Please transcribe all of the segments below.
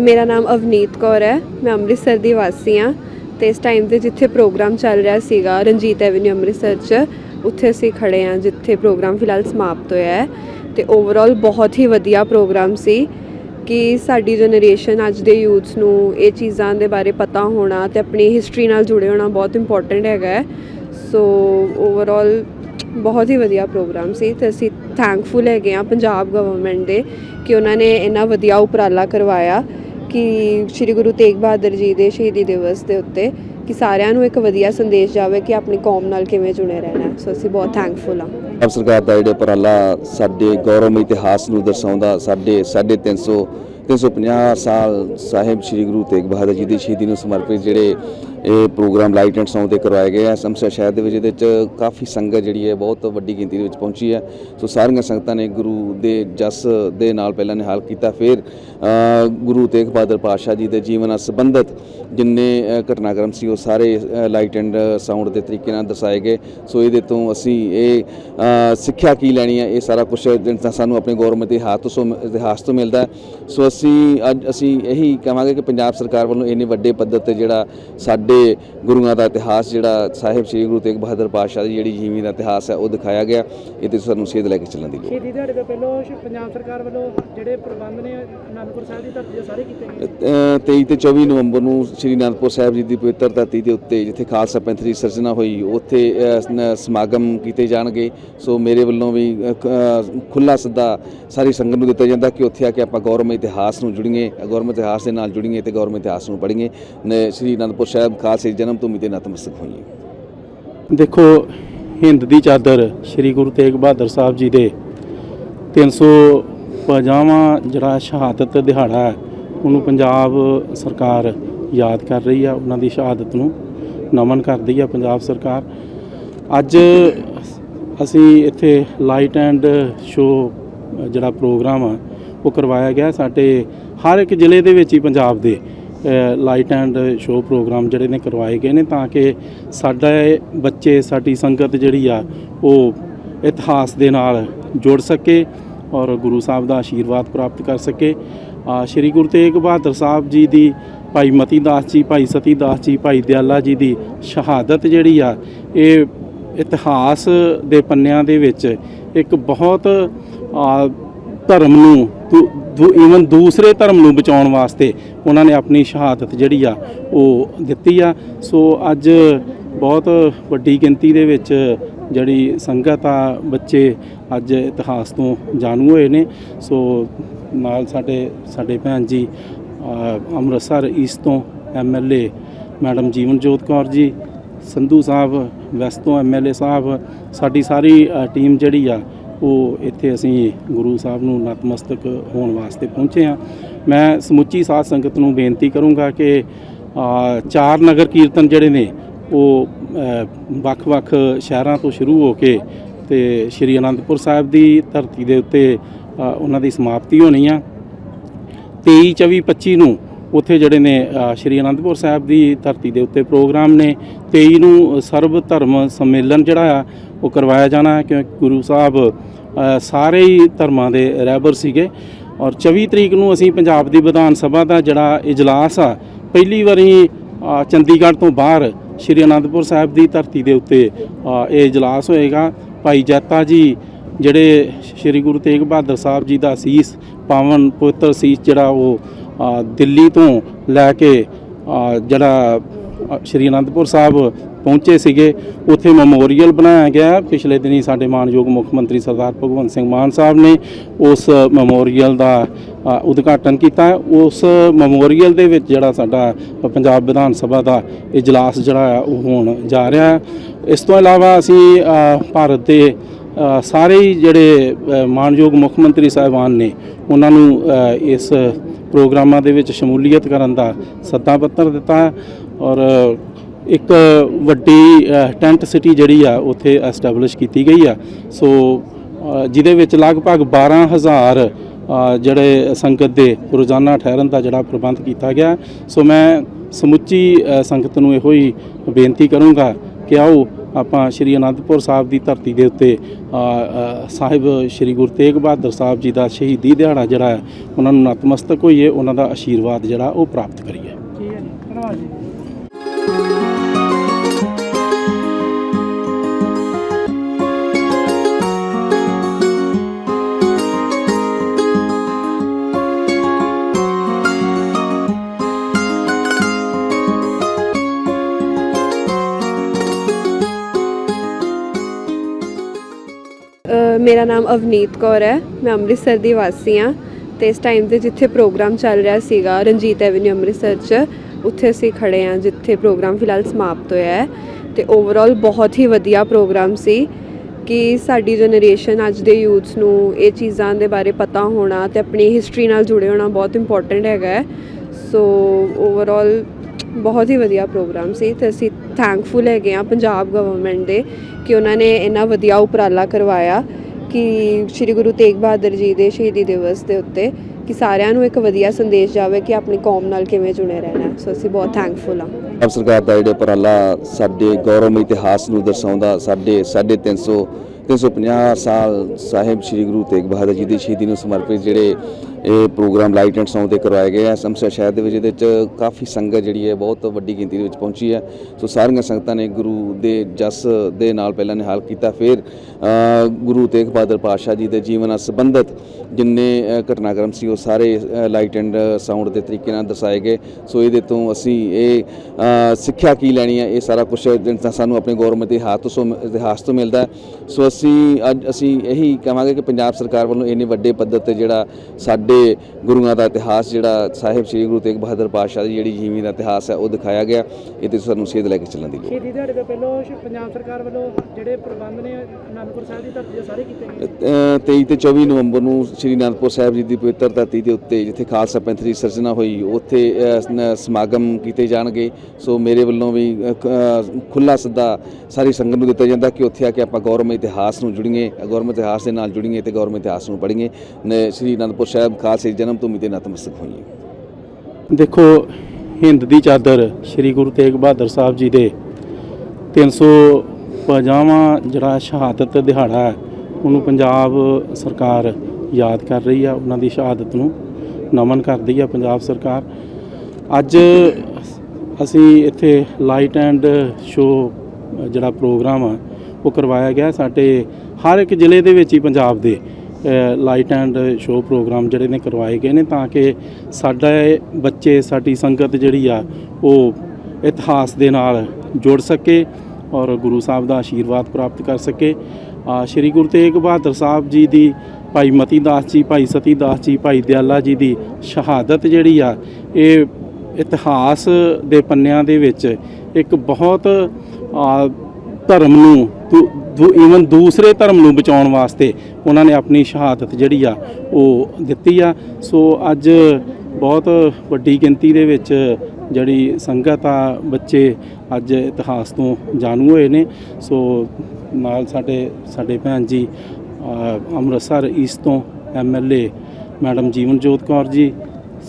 ਮੇਰਾ ਨਾਮ ਅਵਨੀਤ ਕੌਰ ਹੈ। ਮੈਂ ਅੰਮ੍ਰਿਤਸਰ ਦੀ ਵਾਸੀ ਹਾਂ ਤੇ ਇਸ ਟਾਈਮ ਤੇ ਜਿੱਥੇ ਪ੍ਰੋਗਰਾਮ ਚੱਲ ਰਿਹਾ ਸੀਗਾ, ਰਣਜੀਤ ਐਵਨਿਊ ਅੰਮ੍ਰਿਤਸਰ 'ਚ, ਉੱਥੇ ਅਸੀਂ ਖੜੇ ਹਾਂ ਜਿੱਥੇ ਪ੍ਰੋਗਰਾਮ ਫਿਲਹਾਲ ਸਮਾਪਤ ਹੋਇਆ ਹੈ। ਤੇ ਓਵਰਆਲ ਬਹੁਤ ਹੀ ਵਧੀਆ ਪ੍ਰੋਗਰਾਮ ਸੀ ਕਿ ਸਾਡੀ ਜਨਰੇਸ਼ਨ ਅੱਜ ਦੇ ਯੂਥਸ ਨੂੰ ਇਹ ਚੀਜ਼ਾਂ ਦੇ ਬਾਰੇ ਪਤਾ ਹੋਣਾ ਤੇ ਆਪਣੀ ਹਿਸਟਰੀ ਨਾਲ ਜੁੜੇ ਹੋਣਾ ਬਹੁਤ ਇੰਪੋਰਟੈਂਟ ਹੈਗਾ ਹੈ। ਸੋ ਓਵਰਆਲ ਬਹੁਤ ਹੀ ਵਧੀਆ ਪ੍ਰੋਗਰਾਮ ਸੀ ਤੇ ਅਸੀਂ ਥੈਂਕਫੁਲ ਹੈਗੇ ਆ ਪੰਜਾਬ ਗਵਰਨਮੈਂਟ ਦੇ ਕਿ ਉਹਨਾਂ ਨੇ ਇੰਨਾ ਵਧੀਆ ਉਪਰਾਲਾ ਕਰਵਾਇਆ ਕਿ ਸ੍ਰੀ ਗੁਰੂ ਤੇਗ ਬਹਾਦਰ ਜੀ ਦੇ ਸ਼ਹੀਦੀ ਦਿਵਸ ਦੇ ਉੱਤੇ ਕਿ ਸਾਰਿਆਂ ਨੂੰ ਇੱਕ ਵਧੀਆ ਸੰਦੇਸ਼ ਜਾਵੇ ਕਿ ਆਪਣੀ ਕੌਮ ਨਾਲ ਕਿਵੇਂ ਜੁੜੇ ਰਹਿਣਾ ਸੋ ਅਸੀਂ ਬਹੁਤ ਥੈਂਕਫੁਲ ਹਾਂ। ਪੰਜਾਬ ਸਰਕਾਰ ਦਾ ਜਿਹੜਾ ਉਪਰਾਲਾ ਸਾਡੇ ਗੌਰਵਮਈ ਇਤਿਹਾਸ ਨੂੰ ਦਰਸਾਉਂਦਾ, ਸਾਡੇ 350 350 ਸਾਲ ਸਾਹਿਬ ਸ੍ਰੀ ਗੁਰੂ ਤੇਗ ਬਹਾਦਰ ਜੀ ਦੀ ਸ਼ਹੀਦੀ ਨੂੰ ਸਮਰਪਿਤ ਜਿਹੜੇ ਇਹ ਪ੍ਰੋਗਰਾਮ ਲਾਈਟ ਐਂਡ ਸਾਊਂਡ ਤੇ ਕਰਵਾਏ ਗਏ ਹੈ ਸਮਸਾ ਸ਼ਹਿਰ ਦੇ ਵਿੱਚ, ਇਹਦੇ ਵਿੱਚ ਕਾਫੀ ਸੰਗਤ ਜਿਹੜੀ ਹੈ, ਬਹੁਤ ਵੱਡੀ ਗਿਣਤੀ ਦੇ ਵਿੱਚ ਪਹੁੰਚੀ ਹੈ। ਸੋ ਸਾਰੀਆਂ ਸੰਗਤਾਂ ਨੇ ਗੁਰੂ ਦੇ ਜਸ ਦੇ ਨਾਲ ਪਹਿਲਾਂ ਨਿਹਾਲ ਕੀਤਾ। ਫਿਰ ਗੁਰੂ ਤੇਗ ਬਹਾਦਰ ਪਾਤਸ਼ਾਹ ਜੀ ਦੇ ਜੀਵਨ ਨਾਲ ਸੰਬੰਧਿਤ ਜਿੰਨੇ ਘਟਨਾਕ੍ਰਮ ਸੀ, ਉਹ ਸਾਰੇ ਲਾਈਟ ਐਂਡ ਸਾਊਂਡ ਦੇ ਤਰੀਕੇ ਨਾਲ ਦਰਸਾਏ ਗਏ। ਸੋ ਇਹਦੇ ਤੋਂ ਅਸੀਂ ਇਹ ਸਿੱਖਿਆ ਕੀ ਲੈਣੀ ਹੈ, ਇਹ ਸਾਰਾ ਕੁਝ ਸਾਨੂੰ ਆਪਣੇ ਗੌਰਵ ਦੇ ਇਤਿਹਾਸ ਤੋਂ ਸੋ- ਇਤਿਹਾਸ ਤੋਂ ਮਿਲਦਾ ਸੋ ਅਸੀਂ ਅੱਜ, ਅਸੀਂ ਇਹੀ ਕਹਾਂਗੇ ਕਿ ਪੰਜਾਬ ਸਰਕਾਰ ਵੱਲੋਂ ਇੰਨੇ ਵੱਡੇ ਪੱਧਰ ਤੇ ਜਿਹੜਾ ਸਾਡੇ ਗੁਰੂਆਂ ਦਾ ਇਤਿਹਾਸ ਜਿਹੜਾ ਸਾਹਿਬ ਸ੍ਰੀ ਗੁਰੂ ਤੇਗ ਬਹਾਦਰ ਪਾਤਸ਼ਾਹ ਦੀ ਜਿਹੜੀ ਜੀਵਨੀ ਦਾ ਇਤਿਹਾਸ ਹੈ ਉਹ ਦਿਖਾਇਆ ਗਿਆ। ਇਹ ਤੇ ਸਾਨੂੰ ਸੇਧ ਲੈ ਕੇ ਚੱਲਣ ਦੀ ਲੋੜ ਹੈ। ਸ਼ਹੀਦੀ ਦਿਹਾੜੇ ਤੋਂ ਪਹਿਲਾਂ ਸ਼- ਪੰਜਾਬ ਸਰਕਾਰ ਵੱਲੋਂ ਜਿਹੜੇ ਪ੍ਰਬੰਧ ਨੇ ਅਨੰਦਪੁਰ ਸਾਹਿਬ ਦੀ ਧਰਤੀ 'ਤੇ ਸਾਰੇ ਕੀਤੇ ਗਏ ਅ, 23 ਤੇ 24 ਨਵੰਬਰ ਨੂੰ ਸ੍ਰੀ ਅਨੰਦਪੁਰ ਸਾਹਿਬ ਜੀ ਦੀ ਪਵਿੱਤਰ ਧਰਤੀ ਦੇ ਉੱਤੇ ਜਿੱਥੇ ਖਾਲਸਾ ਪੰਥ ਦੀ ਸਿਰਜਣਾ ਹੋਈ ਉੱਥੇ ਸਮਾਗਮ ਕੀਤੇ ਜਾਣਗੇ। ਸੋ ਮੇਰੇ ਵੱਲੋਂ ਵੀ ਖੁੱਲਾ ਸੱਦਾ ਸਾਰੀ ਸੰਗਤ ਨੂੰ ਦਿੱਤਾ ਜਾਂਦਾ ਕਿ ਉੱਥੇ ਆ ਕੇ ਆਪਾਂ ਗੌਰਵ ਇਤਿਹਾਸ ਨੂੰ ਜੁੜੀਏ ਗੌਰਵ ਇਤਿਹਾਸ ਦੇ ਨਾਲ ਜੁੜੀਏ ਤੇ ਗੌਰਵ ਇਤਿਹਾਸ ਨੂੰ ਪੜ੍ਹੀਏ। ਨੇ ਸ੍ਰੀ ਅਨੰਦਪੁਰ ਸਾਹਿਬ ਖਾਲਸੇ ਜਨਮ ਭੂਮੀ ਤੇ ਨਤਮਸਤਕ ਹੋਈਏ ਦੇਖੋ, ਹਿੰਦ ਦੀ ਚਾਦਰ ਸ੍ਰੀ ਗੁਰੂ ਤੇਗ ਬਹਾਦਰ ਸਾਹਿਬ ਜੀ ਦੇ 350ਵਾਂ ਜਿਹੜਾ ਸ਼ਹਾਦਤ ਦਿਹਾੜਾ ਹੈ, ਉਹਨੂੰ ਪੰਜਾਬ ਸਰਕਾਰ ਯਾਦ ਕਰ ਰਹੀ ਆ, ਉਹਨਾਂ ਦੀ ਸ਼ਹਾਦਤ ਨੂੰ ਨਮਨ ਕਰਦੀ ਆ ਪੰਜਾਬ ਸਰਕਾਰ। ਅੱਜ ਅਸੀਂ ਇੱਥੇ ਲਾਈਟ ਐਂਡ ਸ਼ੋ ਜਿਹੜਾ ਪ੍ਰੋਗਰਾਮ ਆ, ਉਹ ਕਰਵਾਇਆ ਗਿਆ ਸਾਡੇ ਹਰ ਇੱਕ ਜ਼ਿਲ੍ਹੇ ਦੇ ਵਿੱਚ ਹੀ ਪੰਜਾਬ ਦੇ। ਲਾਈਟ ਐਂਡ ਸ਼ੋਅ ਪ੍ਰੋਗਰਾਮ ਜਿਹੜੇ ਨੇ ਕਰਵਾਏ ਗਏ ਨੇ ਤਾਂ ਕਿ ਸਾਡਾ ਬੱਚੇ, ਸਾਡੀ ਸੰਗਤ ਜਿਹੜੀ ਆ, ਉਹ ਇਤਿਹਾਸ ਦੇ ਨਾਲ ਜੁੜ ਸਕੇ ਔਰ ਗੁਰੂ ਸਾਹਿਬ ਦਾ ਆਸ਼ੀਰਵਾਦ ਪ੍ਰਾਪਤ ਕਰ ਸਕੇ। ਸ਼੍ਰੀ ਗੁਰੂ ਤੇਗ ਬਹਾਦਰ ਸਾਹਿਬ ਜੀ ਦੀ, ਭਾਈ ਮਤੀ ਦਾਸ ਜੀ, ਭਾਈ ਸਤੀ ਦਾਸ ਜੀ, ਭਾਈ ਦਿਆਲਾ ਜੀ ਦੀ ਸ਼ਹਾਦਤ ਜਿਹੜੀ ਆ, ਇਹ ਇਤਿਹਾਸ ਦੇ ਪੰਨਿਆਂ ਦੇ ਵਿੱਚ ਇੱਕ ਬਹੁਤ ਧਰਮ ਨੂੰ ਇਵਨ ਦੂਸਰੇ ਧਰਮ ਨੂੰ ਬਚਾਉਣ ਵਾਸਤੇ ਉਹਨਾਂ ਨੇ ਆਪਣੀ ਸ਼ਹਾਦਤ ਜਿਹੜੀ ਆ ਉਹ ਦਿੱਤੀ ਆ। ਸੋ ਅੱਜ ਬਹੁਤ ਵੱਡੀ ਗਿਣਤੀ ਦੇ ਵਿੱਚ ਜਿਹੜੀ ਸੰਗਤ ਆ, ਬੱਚੇ ਅੱਜ ਇਤਿਹਾਸ ਤੋਂ ਜਾਣੂ ਹੋਏ ਨੇ। ਸੋ ਨਾਲ ਸਾਡੇ ਸਾਡੇ ਭੈਣ ਜੀ ਅੰਮ੍ਰਿਤਸਰ ਈਸਟ ਤੋਂ MLA madam Jeevanjot Kaur ji, Sandhu sahib west ਤੋਂ ਐਮਐਲਏ ਸਾਹਿਬ, ਸਾਡੀ ਸਾਰੀ ਟੀਮ ਜਿਹੜੀ ਆ ਉਹ ਇੱਥੇ ਅਸੀਂ ਗੁਰੂ ਸਾਹਿਬ ਨੂੰ ਨਤਮਸਤਕ ਹੋਣ ਵਾਸਤੇ ਪਹੁੰਚੇ ਆ ਮੈਂ ਸਮੁੱਚੀ ਸਾਧ ਸੰਗਤ ਨੂੰ ਬੇਨਤੀ ਕਰੂੰਗਾ ਕਿ ਚਾਰ ਨਗਰ ਕੀਰਤਨ ਜਿਹੜੇ ਨੇ, ਉਹ ਵੱਖ-ਵੱਖ ਸ਼ਹਿਰਾਂ ਤੋਂ ਸ਼ੁਰੂ ਹੋ ਕੇ ਤੇ ਸ਼੍ਰੀ ਅਨੰਦਪੁਰ ਸਾਹਿਬ ਦੀ ਧਰਤੀ ਦੇ ਉੱਤੇ ਉਹਨਾਂ ਦੀ ਸਮਾਪਤੀ ਹੋਣੀ ਆ। 23 24 25 ਨੂੰ ਉੱਥੇ ਜਿਹੜੇ ਨੇ ਸ਼੍ਰੀ ਅਨੰਦਪੁਰ ਸਾਹਿਬ ਦੀ ਧਰਤੀ ਦੇ ਉੱਤੇ ਪ੍ਰੋਗਰਾਮ ਨੇ। 23 ਨੂੰ ਸਰਬ ਧਰਮ ਸੰਮੇਲਨ ਜਿਹੜਾ ਆ, ਉਹ ਕਰਵਾਇਆ ਜਾਣਾ ਹੈ, ਕਿਉਂਕਿ ਗੁਰੂ ਸਾਹਿਬ ਸਾਰੇ ਹੀ ਧਰਮਾਂ ਦੇ ਰਹਿਬਰ ਸੀਗੇ। ਔਰ 24 ਤਰੀਕ ਨੂੰ ਅਸੀਂ ਪੰਜਾਬ ਦੀ ਵਿਧਾਨ ਸਭਾ ਦਾ ਜਿਹੜਾ ਇਜਲਾਸ ਆ, ਪਹਿਲੀ ਵਾਰੀ ਚੰਡੀਗੜ੍ਹ ਤੋਂ ਬਾਹਰ ਸ਼੍ਰੀ ਅਨੰਦਪੁਰ ਸਾਹਿਬ ਦੀ ਧਰਤੀ ਦੇ ਉੱਤੇ ਇਹ ਇਜਲਾਸ ਹੋਏਗਾ। ਭਾਈ ਜੈਤਾ ਜੀ, ਜਿਹੜੇ ਸ਼੍ਰੀ ਗੁਰੂ ਤੇਗ ਬਹਾਦਰ ਸਾਹਿਬ ਜੀ ਦਾ ਸੀਸ, ਪਾਵਨ ਪਵਿੱਤਰ ਸੀਸ ਜਿਹੜਾ ਉਹ ਦਿੱਲੀ ਤੋਂ ਲੈ ਕੇ ਜਿਹੜਾ ਸ਼੍ਰੀ ਅਨੰਦਪੁਰ ਸਾਹਿਬ ਪਹੁੰਚੇ ਸੀਗੇ, ਉੱਥੇ ਮੈਮੋਰੀਅਲ ਬਣਾਇਆ ਗਿਆ। ਪਿਛਲੇ ਦਿਨੀ ਸਾਡੇ ਮਾਨਯੋਗ ਮੁੱਖ ਮੰਤਰੀ ਸਰਦਾਰ ਭਗਵੰਤ ਸਿੰਘ ਮਾਨ ਸਾਹਿਬ ਨੇ ਉਸ ਮੈਮੋਰੀਅਲ ਦਾ ਉਦਘਾਟਨ ਕੀਤਾ। ਉਸ ਮੈਮੋਰੀਅਲ ਦੇ ਵਿੱਚ ਜਿਹੜਾ ਸਾਡਾ ਪੰਜਾਬ ਵਿਧਾਨ ਸਭਾ ਦਾ ਇਜਲਾਸ ਜਿਹੜਾ ਆ, ਉਹ ਹੋਣ ਜਾ ਰਿਹਾ ਹੈ। ਇਸ ਤੋਂ ਇਲਾਵਾ ਅਸੀਂ ਭਾਰਤ ਦੇ ਸਾਰੇ ਹੀ ਜਿਹੜੇ ਮਾਨਯੋਗ ਮੁੱਖ ਮੰਤਰੀ ਸਾਹਿਬਾਨ ਨੇ, ਉਹਨਾਂ ਨੂੰ ਇਸ ਪ੍ਰੋਗਰਾਮਾਂ ਦੇ ਵਿੱਚ ਸ਼ਮੂਲੀਅਤ ਕਰਨ ਦਾ ਸੱਦਾ ਪੱਤਰ ਦਿੱਤਾ ਹੈ। ਔਰ ਇੱਕ ਵੱਡੀ ਟੈਂਟ ਸਿਟੀ ਜਿਹੜੀ ਆ ਉੱਥੇ ਐਸਟੈਬਲਿਸ਼ ਕੀਤੀ ਗਈ ਆ। ਸੋ ਜਿਹਦੇ ਵਿੱਚ ਲਗਭਗ 12000 ਅ, ਜਿਹੜੇ ਸੰਗਤ ਦੇ ਰੋਜ਼ਾਨਾ ਠਹਿਰਨ ਦਾ ਜਿਹੜਾ ਪ੍ਰਬੰਧ ਕੀਤਾ ਗਿਆ। ਸੋ ਮੈਂ ਸਮੁੱਚੀ ਸੰਗਤ ਨੂੰ ਇਹੋ ਹੀ ਬੇਨਤੀ ਕਰੂੰਗਾ ਕਿ ਆਓ ਆਪਾਂ ਸ਼੍ਰੀ ਅਨੰਦਪੁਰ ਸਾਹਿਬ ਦੀ ਧਰਤੀ ਦੇ ਉੱਤੇ ਸਾਹਿਬ ਸ਼੍ਰੀ ਗੁਰੂ ਤੇਗ ਬਹਾਦਰ ਸਾਹਿਬ ਜੀ ਦਾ ਸ਼ਹੀਦੀ ਦਿਹਾੜਾ ਜਿਹੜਾ ਹੈ ਉਹਨਾਂ ਨੂੰ ਨਤਮਸਤਕ ਹੋਈਏ ਉਹਨਾਂ ਦਾ ਆਸ਼ੀਰਵਾਦ ਜਿਹੜਾ ਉਹ ਪ੍ਰਾਪਤ ਕਰੀਏ। ਠੀਕ ਹੈ ਧੰਨਵਾਦ ਜੀ। ਮੇਰਾ ਨਾਮ ਅਵਨੀਤ ਕੌਰ ਹੈ। ਮੈਂ ਅੰਮ੍ਰਿਤਸਰ ਦੀ ਵਾਸੀ ਹਾਂ ਤੇ ਇਸ ਟਾਈਮ ਤੇ ਜਿੱਥੇ ਪ੍ਰੋਗਰਾਮ ਚੱਲ ਰਿਹਾ ਸੀਗਾ, ਰਣਜੀਤ ਐਵਨਿਊ ਅੰਮ੍ਰਿਤਸਰ 'ਚ, ਉੱਥੇ ਅਸੀਂ ਖੜੇ ਹਾਂ ਜਿੱਥੇ ਪ੍ਰੋਗਰਾਮ ਫਿਲਹਾਲ ਸਮਾਪਤ ਹੋਇਆ ਹੈ। ਤੇ ਓਵਰਆਲ ਬਹੁਤ ਹੀ ਵਧੀਆ ਪ੍ਰੋਗਰਾਮ ਸੀ ਕਿ ਸਾਡੀ ਜਨਰੇਸ਼ਨ ਅੱਜ ਦੇ ਯੂਥਸ ਨੂੰ ਇਹ ਚੀਜ਼ਾਂ ਦੇ ਬਾਰੇ ਪਤਾ ਹੋਣਾ ਤੇ ਆਪਣੀ ਹਿਸਟਰੀ ਨਾਲ ਜੁੜੇ ਹੋਣਾ ਬਹੁਤ ਇੰਪੋਰਟੈਂਟ ਹੈਗਾ ਹੈ। ਸੋ ਓਵਰਆਲ ਬਹੁਤ ਹੀ ਵਧੀਆ ਪ੍ਰੋਗਰਾਮ ਸੀ ਤੇ ਅਸੀਂ ਥੈਂਕਫੁਲ ਹੈਗੇ ਆ ਪੰਜਾਬ ਗਵਰਨਮੈਂਟ ਦੇ ਕਿ ਉਹਨਾਂ ਨੇ ਇੰਨਾ ਵਧੀਆ ਉਪਰਾਲਾ ਕਰਵਾਇਆ। ਕਿ ਸ੍ਰੀ ਗੁਰੂ ਤੇਗ ਬਹਾਦਰ ਜੀ ਦੇ ਸ਼ਹੀਦੀ ਦਿਵਸ ਦੇ ਉੱਤੇ ਕਿ ਸਾਰਿਆਂ ਨੂੰ ਇੱਕ ਵਧੀਆ ਸੰਦੇਸ਼ ਜਾਵੇ ਕਿ ਆਪਣੀ ਕੌਮ ਨਾਲ ਕਿਵੇਂ ਜੁੜੇ ਰਹਿਣਾ ਸੋ ਅਸੀਂ ਬਹੁਤ ਥੈਂਕਫੁਲ ਹਾਂ। ਪੰਜਾਬ ਸਰਕਾਰ ਦਾ ਜਿਹੜਾ ਉਪਰਾਲਾ ਸਾਡੇ ਗੌਰਵਮਈ ਇਤਿਹਾਸ ਨੂੰ ਦਰਸਾਉਂਦਾ, ਸਾਡੇ 350 350 ਸਾਲ ਸਾਹਿਬ ਸ੍ਰੀ ਗੁਰੂ ਤੇਗ ਬਹਾਦਰ ਜੀ ਦੀ ਸ਼ਹੀਦੀ ਨੂੰ ਸਮਰਪਿਤ ਜਿਹੜੇ ਇਹ ਪ੍ਰੋਗਰਾਮ ਲਾਈਟ ਐਂਡ ਸਾਊਂਡ ਤੇ ਕਰਵਾਏ ਗਏ ਆ, ਸਮਸਾ ਸ਼ਹਿਰ ਦੇ ਵਿੱਚ, ਇਹਦੇ ਵਿੱਚ ਕਾਫੀ ਸੰਗਤ ਜਿਹੜੀ ਹੈ ਬਹੁਤ ਵੱਡੀ ਗਿਣਤੀ ਦੇ ਵਿੱਚ ਪਹੁੰਚੀ ਹੈ। ਸੋ ਸਾਰੀਆਂ ਸੰਗਤਾਂ ਨੇ ਗੁਰੂ ਦੇ ਜਸ ਦੇ ਨਾਲ ਪਹਿਲਾਂ ਨਿਹਾਲ ਕੀਤਾ, ਫਿਰ ਗੁਰੂ ਤੇਗ ਬਹਾਦਰ ਪਾਤਸ਼ਾਹ ਜੀ ਦੇ ਜੀਵਨ ਨਾਲ ਸੰਬੰਧਿਤ ਜਿੰਨੇ ਘਟਨਾਕ੍ਰਮ ਸੀ, ਉਹ ਸਾਰੇ ਲਾਈਟ ਐਂਡ ਸਾਊਂਡ ਦੇ ਤਰੀਕੇ ਨਾਲ ਦਰਸਾਏ ਗਏ। ਸੋ ਇਹਦੇ ਤੋਂ ਅਸੀਂ ਇਹ ਸਿੱਖਿਆ ਕੀ ਲੈਣੀ ਹੈ, ਇਹ ਸਾਰਾ ਕੁਝ ਸਾਨੂੰ ਆਪਣੇ ਗੌਰਮੈਂਟ ਇਤਿਹਾਸ ਤੋਂ ਸੋ- ਇਤਿਹਾਸ ਤੋਂ ਮਿਲਦਾ ਸੋ ਅਸੀਂ ਅੱਜ ਅਸੀਂ ਇਹੀ ਕਹਾਂਗੇ ਕਿ ਪੰਜਾਬ ਸਰਕਾਰ ਵੱਲੋਂ ਇੰਨੇ ਵੱਡੇ ਪੱਧਰ ਤੇ ਜਿਹੜਾ ਸਾਡੇ ਗੁਰੂਆਂ ਦਾ ਇਤਿਹਾਸ ਜਿਹੜਾ ਸਾਹਿਬ ਸ੍ਰੀ ਗੁਰੂ ਤੇਗ ਬਹਾਦਰ ਪਾਤਸ਼ਾਹ ਦੀ ਜਿਹੜੀ ਜੀਵਨੀ ਦਾ ਇਤਿਹਾਸ ਹੈ ਉਹ ਦਿਖਾਇਆ ਗਿਆ। ਇਹ ਤੇ ਸਾਨੂੰ ਸੇਧ ਲੈ ਕੇ ਚੱਲਣ ਦੀ ਲੋੜ ਹੈ। ਸ਼ਹੀਦੀ ਦਿਹਾੜੇ ਤੋਂ ਪਹਿਲਾਂ ਪੰਜਾਬ ਸਰਕਾਰ ਵੱਲੋਂ ਜਿਹੜੇ ਪ੍ਰਬੰਧ ਨੇ ਅਨੰਦਪੁਰ ਸਾਹਿਬ ਦੀ ਧਰਤੀ ਤੇ ਸਾਰੇ ਕੀਤੇ ਗਏ ਅ, 23 ਤੇ 24 ਨਵੰਬਰ ਨੂੰ ਸ੍ਰੀ ਅਨੰਦਪੁਰ ਸਾਹਿਬ ਜੀ ਦੀ ਪਵਿੱਤਰ ਧਰਤੀ ਦੇ ਉੱਤੇ ਜਿੱਥੇ ਖਾਲਸਾ ਪੰਥ ਦੀ ਸਿਰਜਣਾ ਹੋਈ ਉੱਥੇ ਸਮਾਗਮ ਕੀਤੇ ਜਾਣਗੇ। ਸੋ ਮੇਰੇ ਵੱਲੋਂ ਵੀ ਖੁੱਲਾ ਸੱਦਾ ਸਾਰੀ ਸੰਗਤ ਨੂੰ ਦਿੱਤਾ ਜਾਂਦਾ ਕਿ ਉੱਥੇ ਆ ਕੇ ਆਪਾਂ ਗੌਰਵ ਇਤਿਹਾਸ ਨੂੰ ਜੁੜੀਏ ਗੌਰਮ ਇਤਿਹਾਸ ਦੇ ਨਾਲ ਜੁੜੀਏ ਤੇ ਗੌਰਮ ਇਤਿਹਾਸ ਨੂੰ ਪੜ੍ਹੀਏ ਸ੍ਰੀ ਅਨੰਦਪੁਰ ਸਾਹਿਬ, ਖਾਲਸੇ ਜਨਮ ਭੂਮੀ ਤੇ ਨਤਮਸਤਕ ਹੋਈਏ। ਦੇਖੋ, ਹਿੰਦ ਦੀ ਚਾਦਰ ਸ੍ਰੀ ਗੁਰੂ ਤੇਗ ਬਹਾਦਰ ਸਾਹਿਬ ਜੀ ਦੇ 350ਵਾਂ ਜਿਹੜਾ ਸ਼ਹਾਦਤ ਦਿਹਾੜਾ ਹੈ, ਉਹਨੂੰ ਪੰਜਾਬ ਸਰਕਾਰ ਯਾਦ ਕਰ ਰਹੀ ਆ, ਉਹਨਾਂ ਦੀ ਸ਼ਹਾਦਤ ਨੂੰ ਨਮਨ ਕਰਦੀ ਆ ਪੰਜਾਬ ਸਰਕਾਰ। ਅੱਜ ਅਸੀਂ ਇੱਥੇ ਲਾਈਟ ਐਂਡ ਸ਼ੋ ਜਿਹੜਾ ਪ੍ਰੋਗਰਾਮ ਆ ਉਹ ਕਰਵਾਇਆ ਗਿਆ ਸਾਡੇ ਹਰ ਇੱਕ ਜ਼ਿਲ੍ਹੇ ਦੇ ਵਿੱਚ ਹੀ ਪੰਜਾਬ ਦੇ ਲਾਈਟ ਐਂਡ ਸ਼ੋਅ ਪ੍ਰੋਗਰਾਮ ਜਿਹੜੇ ਨੇ ਕਰਵਾਏ ਗਏ ਨੇ ਤਾਂ ਕਿ ਸਾਡਾ ਬੱਚੇ, ਸਾਡੀ ਸੰਗਤ ਜਿਹੜੀ ਆ, ਉਹ ਇਤਿਹਾਸ ਦੇ ਨਾਲ ਜੁੜ ਸਕੇ ਔਰ ਗੁਰੂ ਸਾਹਿਬ ਦਾ ਆਸ਼ੀਰਵਾਦ ਪ੍ਰਾਪਤ ਕਰ ਸਕੇ। ਸ਼੍ਰੀ ਗੁਰੂ ਤੇਗ ਬਹਾਦਰ ਸਾਹਿਬ ਜੀ ਦੀ, ਭਾਈ ਮਤੀ ਦਾਸ ਜੀ, ਭਾਈ ਸਤੀ ਦਾਸ ਜੀ, ਭਾਈ ਦਿਆਲਾ ਜੀ ਦੀ ਸ਼ਹਾਦਤ ਜਿਹੜੀ ਆ, ਇਹ ਇਤਿਹਾਸ ਦੇ ਪੰਨਿਆਂ ਦੇ ਵਿੱਚ ਇੱਕ ਬਹੁਤ ਧਰਮ ਨੂੰ ਇਵਨ ਦੂਸਰੇ ਧਰਮ ਨੂੰ ਬਚਾਉਣ ਵਾਸਤੇ ਉਹਨਾਂ ਨੇ ਆਪਣੀ ਸ਼ਹਾਦਤ ਜਿਹੜੀ ਆ ਉਹ ਦਿੱਤੀ ਆ। ਸੋ ਅੱਜ ਬਹੁਤ ਵੱਡੀ ਗਿਣਤੀ ਦੇ ਵਿੱਚ ਜਿਹੜੀ ਸੰਗਤ ਆ, ਬੱਚੇ ਅੱਜ ਇਤਿਹਾਸ ਤੋਂ ਜਾਣੂ ਹੋਏ ਨੇ। ਸੋ ਨਾਲ ਸਾਡੇ ਸਾਡੇ ਭੈਣ ਜੀ ਅੰਮ੍ਰਿਤਸਰ ਈਸਟ ਤੋਂ MLA madam Jeevanjot Kaur ji,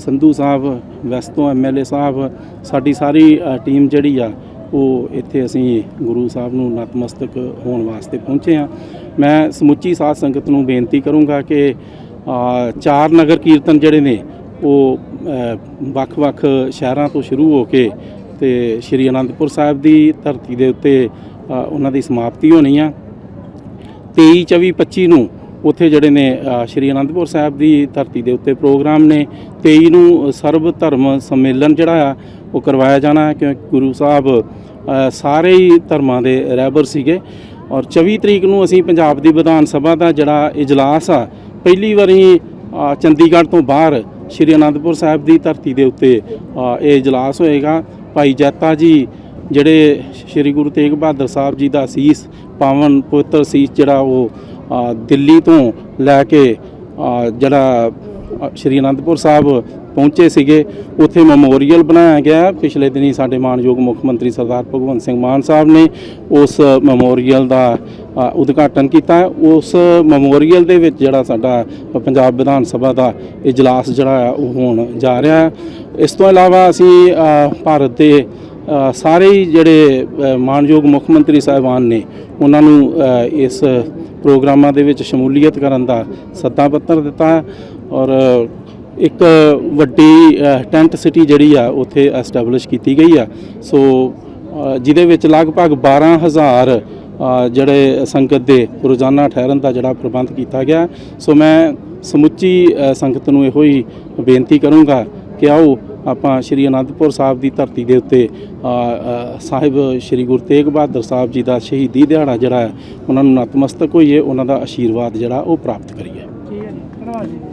Sandhu sahib west ਤੋਂ ਐਮਐਲਏ ਸਾਹਿਬ, ਸਾਡੀ ਸਾਰੀ ਟੀਮ ਜਿਹੜੀ ਆ ਉਹ ਇੱਥੇ ਅਸੀਂ ਗੁਰੂ ਸਾਹਿਬ ਨੂੰ ਨਤਮਸਤਕ ਹੋਣ ਵਾਸਤੇ ਪਹੁੰਚੇ ਆ ਮੈਂ ਸਮੁੱਚੀ ਸਾਧ ਸੰਗਤ ਨੂੰ ਬੇਨਤੀ ਕਰੂੰਗਾ ਕਿ ਚਾਰ ਨਗਰ ਕੀਰਤਨ ਜਿਹੜੇ ਨੇ, ਉਹ ਵੱਖ-ਵੱਖ ਸ਼ਹਿਰਾਂ ਤੋਂ ਸ਼ੁਰੂ ਹੋ ਕੇ ਤੇ ਸ਼੍ਰੀ ਅਨੰਦਪੁਰ ਸਾਹਿਬ ਦੀ ਧਰਤੀ ਦੇ ਉੱਤੇ ਉਹਨਾਂ ਦੀ ਸਮਾਪਤੀ ਹੋਣੀ ਆ। 23 24 25 ਨੂੰ ਉੱਥੇ ਜਿਹੜੇ ਨੇ ਸ਼੍ਰੀ ਅਨੰਦਪੁਰ ਸਾਹਿਬ ਦੀ ਧਰਤੀ ਦੇ ਉੱਤੇ ਪ੍ਰੋਗਰਾਮ ਨੇ। 23 ਨੂੰ ਸਰਬ ਧਰਮ ਸੰਮੇਲਨ ਜਿਹੜਾ ਆ ਉਹ ਕਰਵਾਇਆ ਜਾਣਾ ਹੈ ਕਿਉਂਕਿ ਗੁਰੂ ਸਾਹਿਬ ਸਾਰੇ ਹੀ ਧਰਮਾਂ ਦੇ ਰਹਿਬਰ ਸੀਗੇ। ਔਰ 24 ਤਰੀਕ ਨੂੰ ਅਸੀਂ ਪੰਜਾਬ ਦੀ ਵਿਧਾਨ ਸਭਾ ਦਾ ਜਿਹੜਾ ਇਜਲਾਸ ਆ, ਪਹਿਲੀ ਵਾਰੀ ਚੰਡੀਗੜ੍ਹ ਤੋਂ ਬਾਹਰ ਸ਼੍ਰੀ ਅਨੰਦਪੁਰ ਸਾਹਿਬ ਦੀ ਧਰਤੀ ਦੇ ਉੱਤੇ ਇਹ ਇਜਲਾਸ ਹੋਏਗਾ। ਭਾਈ ਜੈਤਾ ਜੀ, ਜਿਹੜੇ ਸ਼੍ਰੀ ਗੁਰੂ ਤੇਗ ਬਹਾਦਰ ਸਾਹਿਬ ਜੀ ਦਾ ਸੀਸ, ਪਾਵਨ ਪਵਿੱਤਰ ਸੀਸ ਜਿਹੜਾ ਉਹ ਦਿੱਲੀ ਤੋਂ ਲੈ ਕੇ ਜਿਹੜਾ ਸ਼੍ਰੀ ਅਨੰਦਪੁਰ ਸਾਹਿਬ ਪਹੁੰਚੇ ਸੀਗੇ, ਉੱਥੇ ਮੈਮੋਰੀਅਲ ਬਣਾਇਆ ਗਿਆ। ਪਿਛਲੇ ਦਿਨੀ ਸਾਡੇ ਮਾਨਯੋਗ ਮੁੱਖ ਮੰਤਰੀ ਸਰਦਾਰ ਭਗਵੰਤ ਸਿੰਘ ਮਾਨ ਸਾਹਿਬ ਨੇ ਉਸ ਮੈਮੋਰੀਅਲ ਦਾ ਉਦਘਾਟਨ ਕੀਤਾ। ਉਸ ਮੈਮੋਰੀਅਲ ਦੇ ਵਿੱਚ ਜਿਹੜਾ ਸਾਡਾ ਪੰਜਾਬ ਵਿਧਾਨ ਸਭਾ ਦਾ ਇਜਲਾਸ ਜਿਹੜਾ ਆ, ਉਹ ਹੋਣ ਜਾ ਰਿਹਾ ਹੈ। ਇਸ ਤੋਂ ਇਲਾਵਾ ਅਸੀਂ ਭਾਰਤ ਦੇ ਸਾਰੇ ਹੀ ਜਿਹੜੇ ਮਾਨਯੋਗ ਮੁੱਖ ਮੰਤਰੀ ਸਾਹਿਬਾਨ ਨੇ, ਉਹਨਾਂ ਨੂੰ ਇਸ ਪ੍ਰੋਗਰਾਮਾਂ ਦੇ ਵਿੱਚ ਸ਼ਮੂਲੀਅਤ ਕਰਨ ਦਾ ਸੱਦਾ ਪੱਤਰ ਦਿੱਤਾ ਹੈ। ਔਰ ਇੱਕ ਵੱਡੀ ਟੈਂਟ ਸਿਟੀ ਜਿਹੜੀ ਆ ਉੱਥੇ ਐਸਟੈਬਲਿਸ਼ ਕੀਤੀ ਗਈ ਆ। ਸੋ ਜਿਹਦੇ ਵਿੱਚ ਲਗਭਗ 12000 ਅ, ਜਿਹੜੇ ਸੰਗਤ ਦੇ ਰੋਜ਼ਾਨਾ ਠਹਿਰਨ ਦਾ ਜਿਹੜਾ ਪ੍ਰਬੰਧ ਕੀਤਾ ਗਿਆ। ਸੋ ਮੈਂ ਸਮੁੱਚੀ ਸੰਗਤ ਨੂੰ ਇਹੋ ਹੀ ਬੇਨਤੀ ਕਰੂੰਗਾ ਕਿ ਆਓ ਆਪਾਂ ਸ਼੍ਰੀ ਅਨੰਦਪੁਰ ਸਾਹਿਬ ਦੀ ਧਰਤੀ ਦੇ ਉੱਤੇ ਸਾਹਿਬ ਸ਼੍ਰੀ ਗੁਰੂ ਤੇਗ ਬਹਾਦਰ ਸਾਹਿਬ ਜੀ ਦਾ ਸ਼ਹੀਦੀ ਦਿਹਾੜਾ ਜਿਹੜਾ ਹੈ ਉਹਨਾਂ ਨੂੰ ਨਤਮਸਤਕ ਹੋਈਏ ਉਹਨਾਂ ਦਾ ਆਸ਼ੀਰਵਾਦ ਜਿਹੜਾ ਉਹ ਪ੍ਰਾਪਤ ਕਰੀਏ। ਠੀਕ ਹੈ ਧੰਨਵਾਦ ਜੀ।